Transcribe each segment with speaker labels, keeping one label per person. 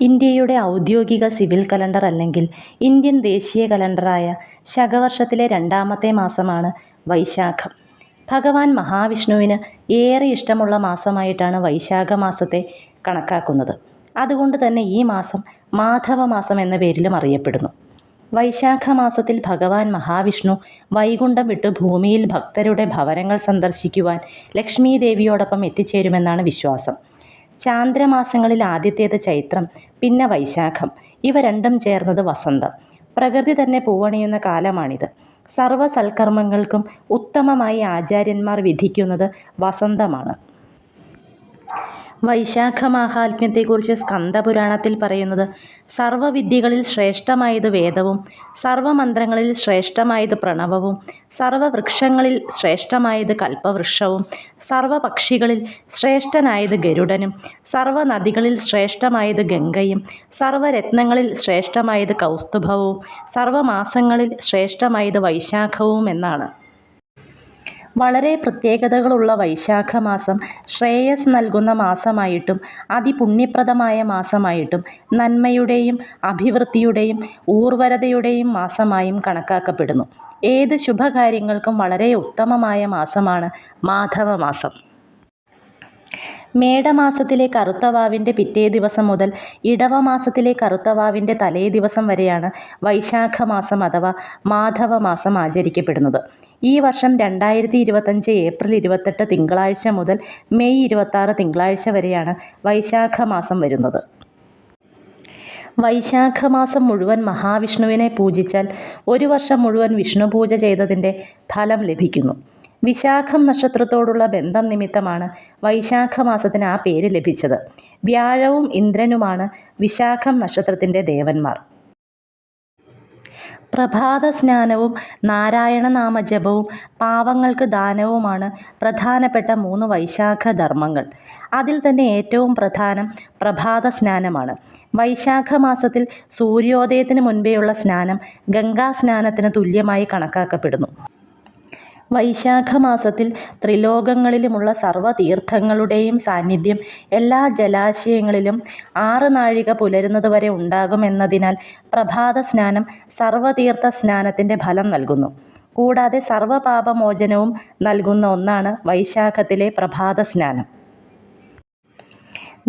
Speaker 1: ഇന്ത്യയുടെ ഔദ്യോഗിക civil calendar അല്ലെങ്കിൽ ഇന്ത്യൻ ദേശീയ കലണ്ടറായ ശകവർഷത്തിലെ രണ്ടാമത്തെ മാസമാണ് വൈശാഖം. ഭഗവാൻ മഹാവിഷ്ണുവിന് ഏറെ ഇഷ്ടമുള്ള മാസമായിട്ടാണ് വൈശാഖ മാസത്തെ കണക്കാക്കുന്നത്. അതുകൊണ്ട് തന്നെ ഈ മാസം മാധവ മാസം എന്ന പേരിലും അറിയപ്പെടുന്നു. വൈശാഖ മാസത്തിൽ ഭഗവാൻ മഹാവിഷ്ണു വൈകുണ്ഠം വിട്ട് ഭൂമിയിൽ ഭക്തരുടെ ഭവനങ്ങൾ സന്ദർശിക്കുവാൻ ലക്ഷ്മീദേവിയോടൊപ്പം എത്തിച്ചേരുമെന്നാണ് വിശ്വാസം. ചാന്ദ്രമാസങ്ങളിൽ ആദ്യത്തേത് ചൈത്രം, പിന്നെ വൈശാഖം. ഇവ രണ്ടും ചേർന്നത് വസന്തം. പ്രകൃതി തന്നെ പൂവണിയുന്ന കാലമാണിത്. സർവ സൽക്കർമ്മങ്ങൾക്കും ഉത്തമമായി ആചാര്യന്മാർ വിധിക്കുന്നത് വസന്തമാണ്. വൈശാഖമാഹാത്മ്യത്തെക്കുറിച്ച് സ്കന്ദപുരാണത്തിൽ പറയുന്നത് സർവവിദ്യകളിൽ ശ്രേഷ്ഠമായത് വേദവും സർവമന്ത്രങ്ങളിൽ ശ്രേഷ്ഠമായത് പ്രണവവും സർവവൃക്ഷങ്ങളിൽ ശ്രേഷ്ഠമായത് കൽപ്പവൃക്ഷവും സർവപക്ഷികളിൽ ശ്രേഷ്ഠനായത് ഗരുഡനും സർവനദികളിൽ ശ്രേഷ്ഠമായത് ഗംഗയും സർവരത്നങ്ങളിൽ ശ്രേഷ്ഠമായത് കൗസ്തുഭവും സർവമാസങ്ങളിൽ ശ്രേഷ്ഠമായത് വൈശാഖവും എന്നാണ്. വളരെ പ്രത്യേകതകളുള്ള വൈശാഖ മാസം ശ്രേയസ് നൽകുന്ന മാസമായിട്ടും അതിപുണ്യപ്രദമായ മാസമായിട്ടും നന്മയുടെയും അഭിവൃദ്ധിയുടെയും ഊർവരതയുടെയും മാസമായും കണക്കാക്കപ്പെടുന്നു. ഏത് ശുഭകാര്യങ്ങൾക്കും വളരെ ഉത്തമമായ മാസമാണ് മാധവമാസം. മേടമാസത്തിലെ കറുത്ത പിറ്റേ ദിവസം മുതൽ ഇടവമാസത്തിലെ കറുത്ത തലേ ദിവസം വരെയാണ് വൈശാഖ മാസം അഥവാ മാധവമാസം ആചരിക്കപ്പെടുന്നത്. ഈ വർഷം രണ്ടായിരത്തി ഇരുപത്തഞ്ച് ഏപ്രിൽ ഇരുപത്തെട്ട് തിങ്കളാഴ്ച മുതൽ മെയ് ഇരുപത്താറ് തിങ്കളാഴ്ച വരെയാണ് വൈശാഖ മാസം വരുന്നത്. വൈശാഖമാസം മുഴുവൻ മഹാവിഷ്ണുവിനെ പൂജിച്ചാൽ ഒരു വർഷം മുഴുവൻ വിഷ്ണു പൂജ ചെയ്തതിന്റെ ഫലം ലഭിക്കുന്നു. വിശാഖം നക്ഷത്രത്തോടുള്ള ബന്ധം നിമിത്തമാണ് വൈശാഖ മാസത്തിന് ആ പേര് ലഭിച്ചത്. വ്യാഴവും ഇന്ദ്രനുമാണ് വിശാഖം നക്ഷത്രത്തിന്റെ ദേവന്മാർ. പ്രഭാത സ്നാനവും നാരായണനാമ ജപവും പാവങ്ങൾക്ക് ദാനവുമാണ് പ്രധാനപ്പെട്ട മൂന്ന് വൈശാഖ ധർമ്മങ്ങൾ അതിൽ തന്നെ ഏറ്റവും പ്രധാനം പ്രഭാത സ്നാനമാണ് വൈശാഖ മാസത്തിൽ സൂര്യോദയത്തിന് മുൻപേയുള്ള സ്നാനം ഗംഗാ സ്നാനത്തിന് തുല്യമായി കണക്കാക്കപ്പെടുന്നു. വൈശാഖമാസത്തിൽ ത്രിലോകങ്ങളിലുമുള്ള സർവതീർത്ഥങ്ങളുടെയും സാന്നിധ്യം എല്ലാ ജലാശയങ്ങളിലും ആറ് നാഴിക പുലരുന്നതുവരെ പ്രഭാത സ്നാനം സർവതീർത്ഥ സ്നാനത്തിന്റെ ഫലം നൽകുന്നു. കൂടാതെ സർവപാപമോചനവും നൽകുന്ന ഒന്നാണ് വൈശാഖത്തിലെ പ്രഭാതസ്നാനം.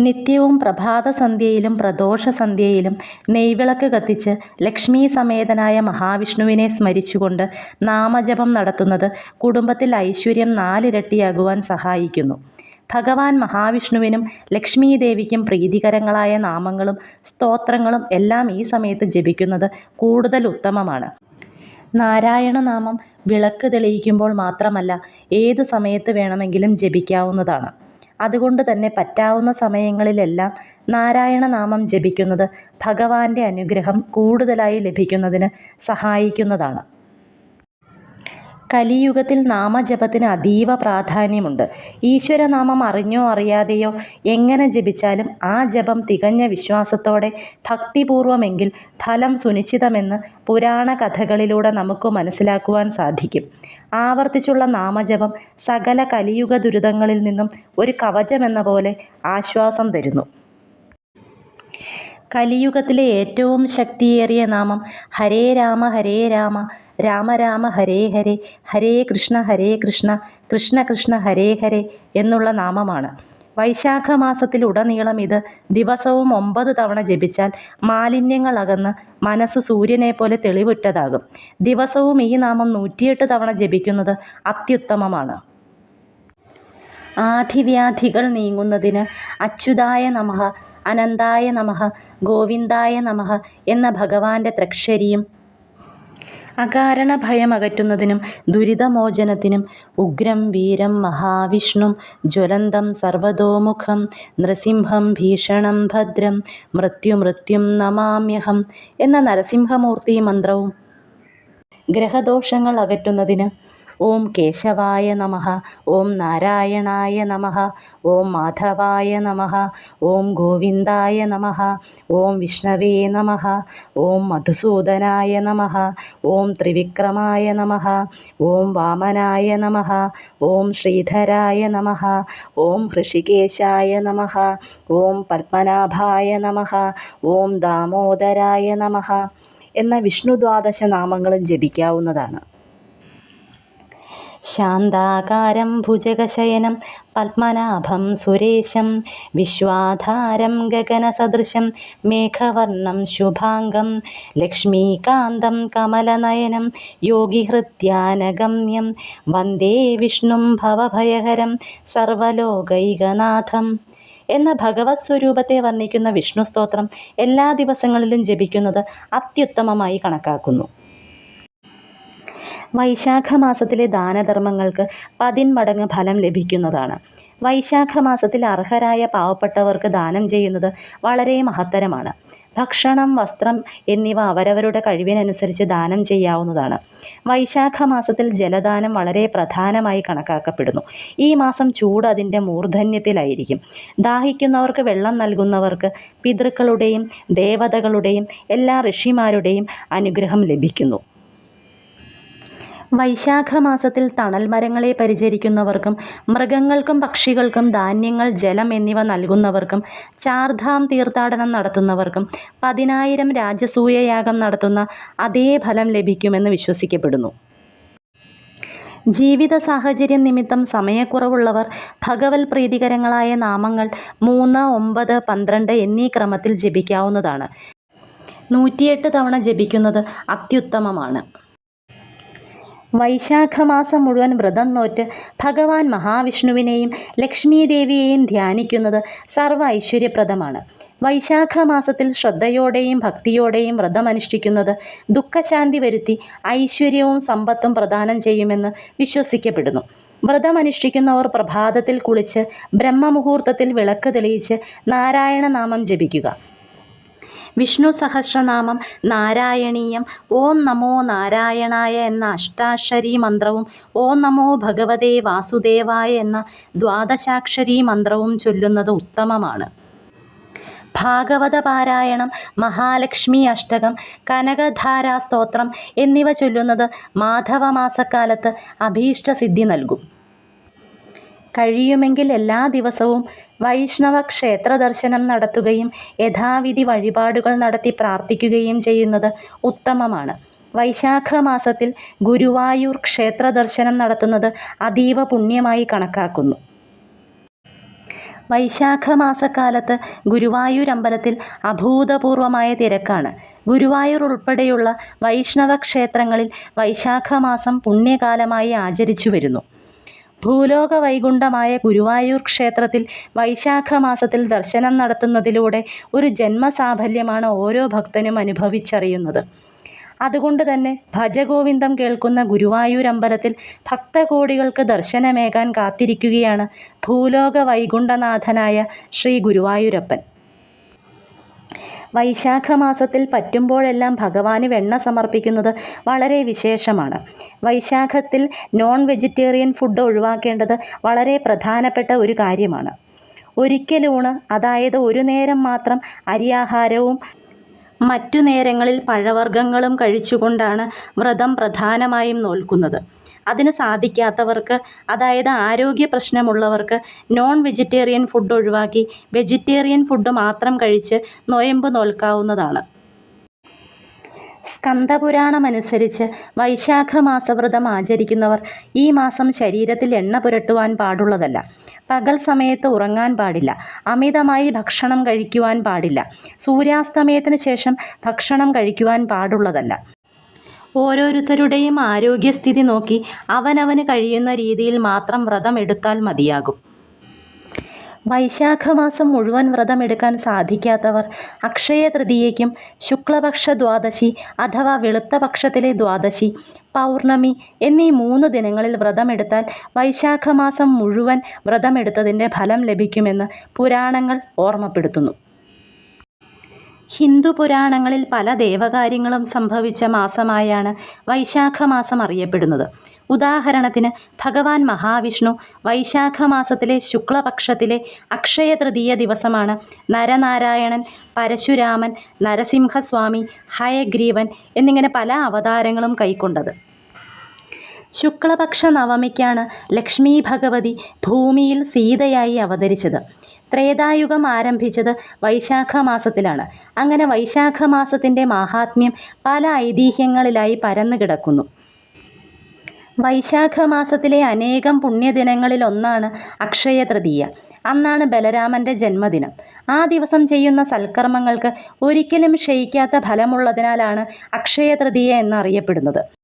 Speaker 1: നിത്യവും പ്രഭാതസന്ധ്യയിലും പ്രദോഷസന്ധ്യയിലും നെയ്വിളക്ക് കത്തിച്ച് ലക്ഷ്മീസമേതനായ മഹാവിഷ്ണുവിനെ സ്മരിച്ചുകൊണ്ട് നാമജപം നടത്തുന്നത് കുടുംബത്തിൽ ഐശ്വര്യം നാലിരട്ടിയാകുവാൻ സഹായിക്കുന്നു. ഭഗവാൻ മഹാവിഷ്ണുവിനും ലക്ഷ്മീദേവിക്കും പ്രീതികരങ്ങളായ നാമങ്ങളും സ്തോത്രങ്ങളും എല്ലാം ഈ സമയത്ത് ജപിക്കുന്നത് കൂടുതൽ ഉത്തമമാണ്. നാരായണനാമം വിളക്ക് തെളിയിക്കുമ്പോൾ മാത്രമല്ല ഏത് സമയത്ത് വേണമെങ്കിലും ജപിക്കാവുന്നതാണ്. അതുകൊണ്ട് തന്നെ പറ്റാവുന്ന സമയങ്ങളിലെല്ലാം നാരായണ നാമം ജപിക്കുന്നത് ഭഗവാന്റെ അനുഗ്രഹം കൂടുതലായി ലഭിക്കുന്നതിന് സഹായിക്കുന്നതാണ്. കലിയുഗത്തിൽ നാമജപത്തിന് അതീവ പ്രാധാന്യമുണ്ട്. ഈശ്വരനാമം അറിഞ്ഞോ അറിയാതെയോ എങ്ങനെ ജപിച്ചാലും ആ ജപം തികഞ്ഞ വിശ്വാസത്തോടെ ഭക്തിപൂർവമെങ്കിൽ ഫലം സുനിശ്ചിതമെന്ന് പുരാണ കഥകളിലൂടെ നമുക്ക് മനസ്സിലാക്കുവാൻ സാധിക്കും. ആവർത്തിച്ചുള്ള നാമജപം സകല കലിയുഗ ദുരിതങ്ങളിൽ നിന്നും ഒരു കവചമെന്ന പോലെ ആശ്വാസം തരുന്നു. കലിയുഗത്തിലെ ഏറ്റവും ശക്തിയേറിയ നാമം ഹരേ രാമ ഹരേ രാമ രാമ രാമ ഹരേ ഹരേ ഹരേ കൃഷ്ണ ഹരേ കൃഷ്ണ കൃഷ്ണ കൃഷ്ണ ഹരേ ഹരേ എന്നുള്ള നാമമാണ്. വൈശാഖ മാസത്തിലുടനീളം ഇത് ദിവസവും ഒമ്പത് തവണ ജപിച്ചാൽ മാലിന്യങ്ങൾ അകന്ന് മനസ്സ് സൂര്യനെ പോലെ തെളിവുറ്റതാകും. ദിവസവും ഈ നാമം നൂറ്റിയെട്ട് തവണ ജപിക്കുന്നത് അത്യുത്തമമാണ്. ആധിവ്യാധികൾ നീങ്ങുന്നതിന് അച്യുതായ നമഃ, അനന്തായ നമഃ, ഗോവിന്ദായ നമഃ എന്ന ഭഗവാന്റെ ത്രക്ഷരിയും അകാരണ ഭയമകറ്റുന്നതിനും ദുരിതമോചനത്തിനും ഉഗ്രം വീരം മഹാവിഷ്ണും ജ്വലന്തം സർവതോമുഖം നൃസിംഹം ഭീഷണം ഭദ്രം മൃത്യുമൃത്യും നമാമ്യഹം എന്ന നരസിംഹമൂർത്തി മന്ത്രവും ഗ്രഹദോഷങ്ങൾ അകറ്റുന്നതിന് ഓം കേശവായ നമ ഓം നാരായണായ നമ ഓം മാധവായ നമ ഓം ഗോവിന്ദായ നമ ഓം വിഷ്ണവേ നമ ഓം മധുസൂദനായ നമ ഓം ത്രിവിക്രമായ നമ ഓം വാമനായ നമ ഓം ശ്രീധരായ നമ ഓം ഋഷികേശായ നമ ഓം പത്മനാഭായ നമ ഓം ദാമോദരായ നമ എന്ന വിഷ്ണു ദ്വാദശ നാമങ്ങളും ജപിക്കാവുന്നതാണ് ശാന്താകാരം ഭുജഗശയനം പത്മനാഭം സുരേശം വിശ്വാധാരം ഗഗനസദൃശം മേഘവർണം ശുഭാംഗം ലക്ഷ്മീകാന്തം കമലനയനം യോഗിഹൃത്യാനഗമ്യം വന്ദേ വിഷ്ണും ഭവഭയഹരം സർവലോകൈകനാഥം എന്ന ഭഗവത് സ്വരൂപത്തെ വർണിക്കുന്ന വിഷ്ണു സ്തോത്രം എല്ലാ ദിവസങ്ങളിലും ജപിക്കുന്നത് അത്യുത്തമമായി കണക്കാക്കുന്നു. വൈശാഖ മാസത്തിലെ ദാനധർമ്മങ്ങൾക്ക് പതിന്മടങ്ങ് ഫലം ലഭിക്കുന്നതാണ്. വൈശാഖ മാസത്തിൽ അർഹരായ പാവപ്പെട്ടവർക്ക് ദാനം ചെയ്യുന്നത് വളരെ മഹത്തരമാണ്. ഭക്ഷണം വസ്ത്രം എന്നിവ അവരവരുടെ കഴിവിനനുസരിച്ച് ദാനം ചെയ്യാവുന്നതാണ്. വൈശാഖ മാസത്തിൽ ജലദാനം വളരെ പ്രധാനമായി കണക്കാക്കപ്പെടുന്നു. ഈ മാസം ചൂട് അതിന്റെ മൂർധന്യത്തിലായിരിക്കും. ദാഹിക്കുന്നവർക്ക് വെള്ളം നൽകുന്നവർക്ക് പിതൃക്കളുടെയും ദേവതകളുടെയും എല്ലാ ഋഷിമാരുടെയും അനുഗ്രഹം ലഭിക്കുന്നു. വൈശാഖ മാസത്തിൽ തണൽ മരങ്ങളെ പരിചരിക്കുന്നവർക്കും മൃഗങ്ങൾക്കും പക്ഷികൾക്കും ധാന്യങ്ങൾ ജലം എന്നിവ നൽകുന്നവർക്കും ചാർധാം തീർത്ഥാടനം നടത്തുന്നവർക്കും പതിനായിരം രാജസൂയയാഗം നടത്തുന്ന അതേ ഫലം ലഭിക്കുമെന്ന് വിശ്വസിക്കപ്പെടുന്നു. ജീവിത സാഹചര്യം നിമിത്തം സമയക്കുറവുള്ളവർ ഭഗവത് പ്രീതികരങ്ങളായ നാമങ്ങൾ മൂന്ന് ഒമ്പത് പന്ത്രണ്ട് എന്നീ ക്രമത്തിൽ ജപിക്കാവുന്നതാണ്. നൂറ്റിയെട്ട് തവണ ജപിക്കുന്നത് അത്യുത്തമമാണ്. വൈശാഖമാസം മുഴുവൻ വ്രതം നോറ്റ് ഭഗവാൻ മഹാവിഷ്ണുവിനെയും ലക്ഷ്മീദേവിയെയും ധ്യാനിക്കുന്നത് സർവ ഐശ്വര്യപ്രദമാണ് വൈശാഖ മാസത്തിൽ ശ്രദ്ധയോടെയും ഭക്തിയോടെയും വ്രതമനുഷ്ഠിക്കുന്നത് ദുഃഖശാന്തി വരുത്തി ഐശ്വര്യവും സമ്പത്തും പ്രദാനം ചെയ്യുമെന്ന് വിശ്വസിക്കപ്പെടുന്നു. വ്രതമനുഷ്ഠിക്കുന്നവർ പ്രഭാതത്തിൽ കുളിച്ച് ബ്രഹ്മമുഹൂർത്തത്തിൽ വിളക്ക് തെളിയിച്ച് നാരായണനാമം ജപിക്കുക. വിഷ്ണു സഹസ്രനാമം നാരായണീയം. ഓം നമോ നാരായണായ എന്ന അഷ്ടാക്ഷരീ മന്ത്രവും ഓം നമോ ഭഗവതേ വാസുദേവായ എന്ന ദ്വാദശാക്ഷരീ മന്ത്രവും ചൊല്ലുന്നത് ഉത്തമമാണ്. ഭാഗവത പാരായണം മഹാലക്ഷ്മി അഷ്ടകം കനകധാരാ സ്തോത്രം എന്നിവ ചൊല്ലുന്നത് മാധവമാസക്കാലത്ത് അഭീഷ്ടസിദ്ധി നൽകും. കഴിയുമെങ്കിൽ എല്ലാ ദിവസവും വൈഷ്ണവ ക്ഷേത്ര ദർശനം നടത്തുകയും യഥാവിധി വഴിപാടുകൾ നടത്തി പ്രാർത്ഥിക്കുകയും ചെയ്യുന്നത് ഉത്തമമാണ്. വൈശാഖ മാസത്തിൽ ഗുരുവായൂർ ക്ഷേത്ര ദർശനം നടത്തുന്നത് അതീവ പുണ്യമായി കണക്കാക്കുന്നു. വൈശാഖ മാസക്കാലത്ത് ഗുരുവായൂർ അമ്പലത്തിൽ അഭൂതപൂർവമായ തിരക്കാണ്. ഗുരുവായൂർ ഉൾപ്പെടെയുള്ള വൈഷ്ണവ ക്ഷേത്രങ്ങളിൽ വൈശാഖ മാസം പുണ്യകാലമായി ആചരിച്ചു വരുന്നു. ഭൂലോക വൈകുണ്ഠമായ ഗുരുവായൂർ ക്ഷേത്രത്തിൽ വൈശാഖ മാസത്തിൽ ദർശനം നടത്തുന്നതിലൂടെ ഒരു ജന്മസാഫല്യമാണ് ഓരോ ഭക്തനും അനുഭവിച്ചറിയുന്നത്. അതുകൊണ്ട് തന്നെ ഭജഗോവിന്ദം കേൾക്കുന്ന ഗുരുവായൂർ അമ്പലത്തിൽ ഭക്തകോടികൾക്ക് ദർശനമേകാൻ കാത്തിരിക്കുകയാണ് ഭൂലോക വൈകുണ്ഠനാഥനായ ശ്രീ ഗുരുവായൂരപ്പൻ. വൈശാഖ മാസത്തിൽ പറ്റുമ്പോഴെല്ലാം ഭഗവാന് വെണ്ണ സമർപ്പിക്കുന്നത് വളരെ വിശേഷമാണ്. വൈശാഖത്തിൽ നോൺ വെജിറ്റേറിയൻ ഫുഡ് ഒഴിവാക്കേണ്ടത് വളരെ പ്രധാനപ്പെട്ട ഒരു കാര്യമാണ്. ഒരിക്കലൂണ് അതായത് ഒരു നേരം മാത്രം അരിയാഹാരവും മറ്റു നേരങ്ങളിൽ പഴവർഗങ്ങളും കഴിച്ചുകൊണ്ടാണ് വ്രതം പ്രധാനമായും നോൽക്കുന്നത്. അതിന് സാധിക്കാത്തവർക്ക് അതായത് ആരോഗ്യ പ്രശ്നമുള്ളവർക്ക് നോൺ വെജിറ്റേറിയൻ ഫുഡ് ഒഴിവാക്കി വെജിറ്റേറിയൻ ഫുഡ് മാത്രം കഴിച്ച് നൊയമ്പ് നോൽക്കാവുന്നതാണ്. സ്കന്ദപുരാണമനുസരിച്ച് വൈശാഖ മാസവ്രതം ആചരിക്കുന്നവർ ഈ മാസം ശരീരത്തിൽ എണ്ണ പുരട്ടുവാൻ പാടുള്ളതല്ല. പകൽ സമയത്ത് ഉറങ്ങാൻ പാടില്ല. അമിതമായി ഭക്ഷണം കഴിക്കുവാൻ പാടില്ല. സൂര്യാസ്തമയത്തിന് ശേഷം ഭക്ഷണം കഴിക്കുവാൻ പാടുള്ളതല്ല. ഓരോരുത്തരുടെയും ആരോഗ്യസ്ഥിതി നോക്കി അവനവന് കഴിയുന്ന രീതിയിൽ മാത്രം വ്രതം എടുത്താൽ മതിയാകും. വൈശാഖമാസം മുഴുവൻ വ്രതമെടുക്കാൻ സാധിക്കാത്തവർ അക്ഷയ തൃതീയയ്ക്കും ശുക്ലപക്ഷ ദ്വാദശി അഥവാ വെളുത്ത പക്ഷത്തിലെ ദ്വാദശി പൗർണമി എന്നീ മൂന്ന് ദിനങ്ങളിൽ വ്രതമെടുത്താൽ വൈശാഖമാസം മുഴുവൻ വ്രതമെടുത്തതിന്റെ ഫലം ലഭിക്കുമെന്ന് പുരാണങ്ങൾ ഓർമ്മപ്പെടുത്തുന്നു. ഹിന്ദു പുരാണങ്ങളിൽ പല ദേവകാര്യങ്ങളും സംഭവിച്ച മാസമായാണ് വൈശാഖ മാസം അറിയപ്പെടുന്നത്. ഉദാഹരണത്തിന് ഭഗവാൻ മഹാവിഷ്ണു വൈശാഖ മാസത്തിലെ ശുക്ലപക്ഷത്തിലെ അക്ഷയ തൃതീയ ദിവസമാണ് നരനാരായണൻ പരശുരാമൻ നരസിംഹസ്വാമി ഹയഗ്രീവൻ എന്നിങ്ങനെ പല അവതാരങ്ങളും കൈക്കൊണ്ടത്. ശുക്ലപക്ഷ നവമിക്കാണ് ലക്ഷ്മി ഭഗവതി ഭൂമിയിൽ സീതയായി അവതരിച്ചത്. ത്രേതായുഗം ആരംഭിച്ചത് വൈശാഖ മാസത്തിലാണ് അങ്ങനെ വൈശാഖ മാസത്തിന്റെ മാഹാത്മ്യം പല ഐതിഹ്യങ്ങളിലായി പരന്നു കിടക്കുന്നു. വൈശാഖ മാസത്തിലെ അനേകം പുണ്യദിനങ്ങളിൽ ഒന്നാണ് അക്ഷയ തൃതീയ അന്നാണ് ബലരാമന്റെ ജന്മദിനം. ആ ദിവസം ചെയ്യുന്ന സൽക്കർമ്മങ്ങൾക്ക് ഒരിക്കലും ക്ഷയിക്കാത്ത ഫലമുള്ളതിനാലാണ് അക്ഷയ തൃതീയ എന്നറിയപ്പെടുന്നത്.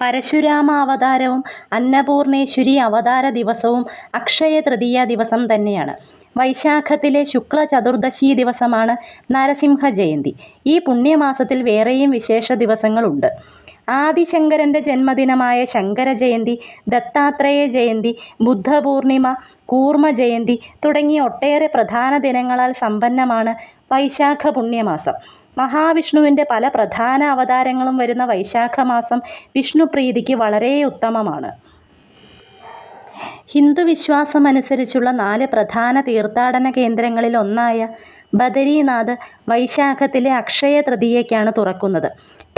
Speaker 1: പരശുരാമ അവതാരവും അന്നപൂർണേശ്വരി അവതാര ദിവസവും അക്ഷയ തൃതീയ ദിവസം തന്നെയാണ്. വൈശാഖത്തിലെ ശുക്ല ചതുർദശി ദിവസമാണ് നരസിംഹ ജയന്തി. ഈ പുണ്യമാസത്തിൽ വേറെയും വിശേഷ ദിവസങ്ങളുണ്ട്. ആദിശങ്കരന്റെ ജന്മദിനമായ ശങ്കര ജയന്തി ദത്താത്രേയ ജയന്തി ബുദ്ധപൂർണിമ കൂർമ്മ ജയന്തി തുടങ്ങിയ ഒട്ടേറെ പ്രധാന ദിനങ്ങളാൽ സമ്പന്നമാണ് വൈശാഖ പുണ്യമാസം. മഹാവിഷ്ണുവിന്റെ പല പ്രധാന അവതാരങ്ങളും വരുന്ന വൈശാഖ മാസം വിഷ്ണുപ്രീതിക്ക് വളരെ ഉത്തമമാണ്. ഹിന്ദു വിശ്വാസം അനുസരിച്ചുള്ള നാല് പ്രധാന തീർത്ഥാടന കേന്ദ്രങ്ങളിൽ ഒന്നായ ബദരീനാഥ് വൈശാഖത്തിലെ അക്ഷയ തൃതീയയ്ക്കാണ് തുറക്കുന്നത്.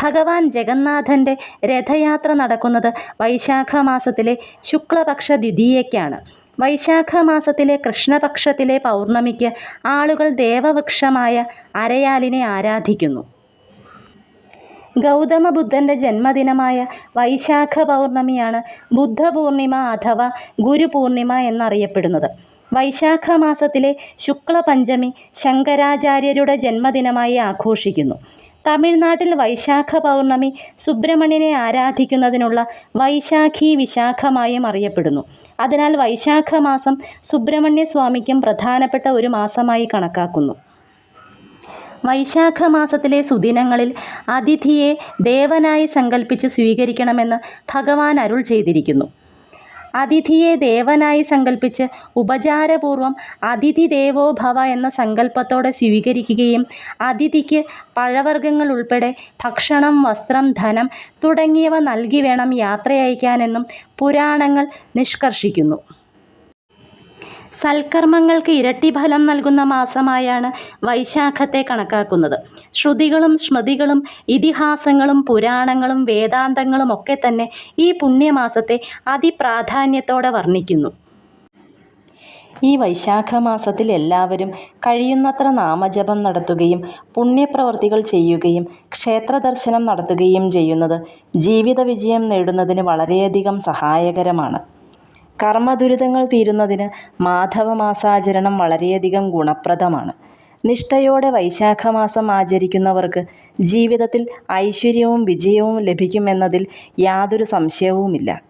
Speaker 1: ഭഗവാൻ ജഗന്നാഥന്റെ രഥയാത്ര നടക്കുന്നത് വൈശാഖ മാസത്തിലെ ശുക്ലപക്ഷ ദ്വിതീയയ്ക്കാണ് വൈശാഖ മാസത്തിലെ കൃഷ്ണപക്ഷത്തിലെ പൗർണമിക്ക് ആളുകൾ ദേവവൃക്ഷമായ അരയാലിനെ ആരാധിക്കുന്നു. ഗൗതമ ബുദ്ധന്റെ ജന്മദിനമായ വൈശാഖ പൗർണമിയാണ് ബുദ്ധപൂർണിമ അഥവാ ഗുരുപൂർണിമ എന്നറിയപ്പെടുന്നത്. വൈശാഖ മാസത്തിലെ ശുക്ലപഞ്ചമി ശങ്കരാചാര്യരുടെ ജന്മദിനമായി ആഘോഷിക്കുന്നു. തമിഴ്നാട്ടിൽ വൈശാഖ പൗർണമി സുബ്രഹ്മണ്യനെ ആരാധിക്കുന്നതിനുള്ള വൈശാഖി വിശാഖമായും അറിയപ്പെടുന്നു. അതിനാൽ വൈശാഖ മാസം സുബ്രഹ്മണ്യ സ്വാമിക്കും പ്രധാനപ്പെട്ട ഒരു മാസമായി കണക്കാക്കുന്നു. വൈശാഖ മാസത്തിലെ സുദിനങ്ങളിൽ അതിഥിയെ ദേവനായി സങ്കല്പിച്ച് സ്വീകരിക്കണമെന്ന് ഭഗവാൻ അരുൾ ചെയ്തിരിക്കുന്നു. അതിഥിയെ ദേവനായി സങ്കല്പിച്ച് ഉപചാരപൂർവം അതിഥി ദേവോ ഭവ എന്ന സങ്കല്പത്തോടെ സ്വീകരിക്കുകയും അതിഥിക്ക് പഴവർഗങ്ങൾ ഉൾപ്പെടെ ഭക്ഷണം വസ്ത്രം ധനം തുടങ്ങിയവ നൽകി വേണം യാത്രയയക്കാനെന്നും പുരാണങ്ങൾ നിഷ്കർഷിക്കുന്നു. സൽക്കർമ്മങ്ങൾക്ക് ഇരട്ടി ഫലം നൽകുന്ന മാസമായാണ് വൈശാഖത്തെ കണക്കാക്കുന്നത്. ശ്രുതികളും സ്മൃതികളും ഇതിഹാസങ്ങളും പുരാണങ്ങളും വേദാന്തങ്ങളും ഒക്കെ തന്നെ ഈ പുണ്യമാസത്തെ അതിപ്രാധാന്യത്തോടെ വർണിക്കുന്നു. ഈ വൈശാഖ മാസത്തിൽ എല്ലാവരും കഴിയുന്നത്ര നാമജപം നടത്തുകയും പുണ്യപ്രവൃത്തികൾ ചെയ്യുകയും ക്ഷേത്ര ദർശനം നടത്തുകയും ചെയ്യുന്നത് ജീവിത വിജയം നേടുന്നതിന് വളരെയധികം സഹായകരമാണ്. കർമ്മദുരിതങ്ങൾ തീരുന്നതിന് മാധവമാസാചരണം വളരെയധികം ഗുണപ്രദമാണ്. നിഷ്ഠയോടെ വൈശാഖ മാസം ആചരിക്കുന്നവർക്ക് ജീവിതത്തിൽ ഐശ്വര്യവും വിജയവും ലഭിക്കുമെന്നതിൽ യാതൊരു സംശയവുമില്ല.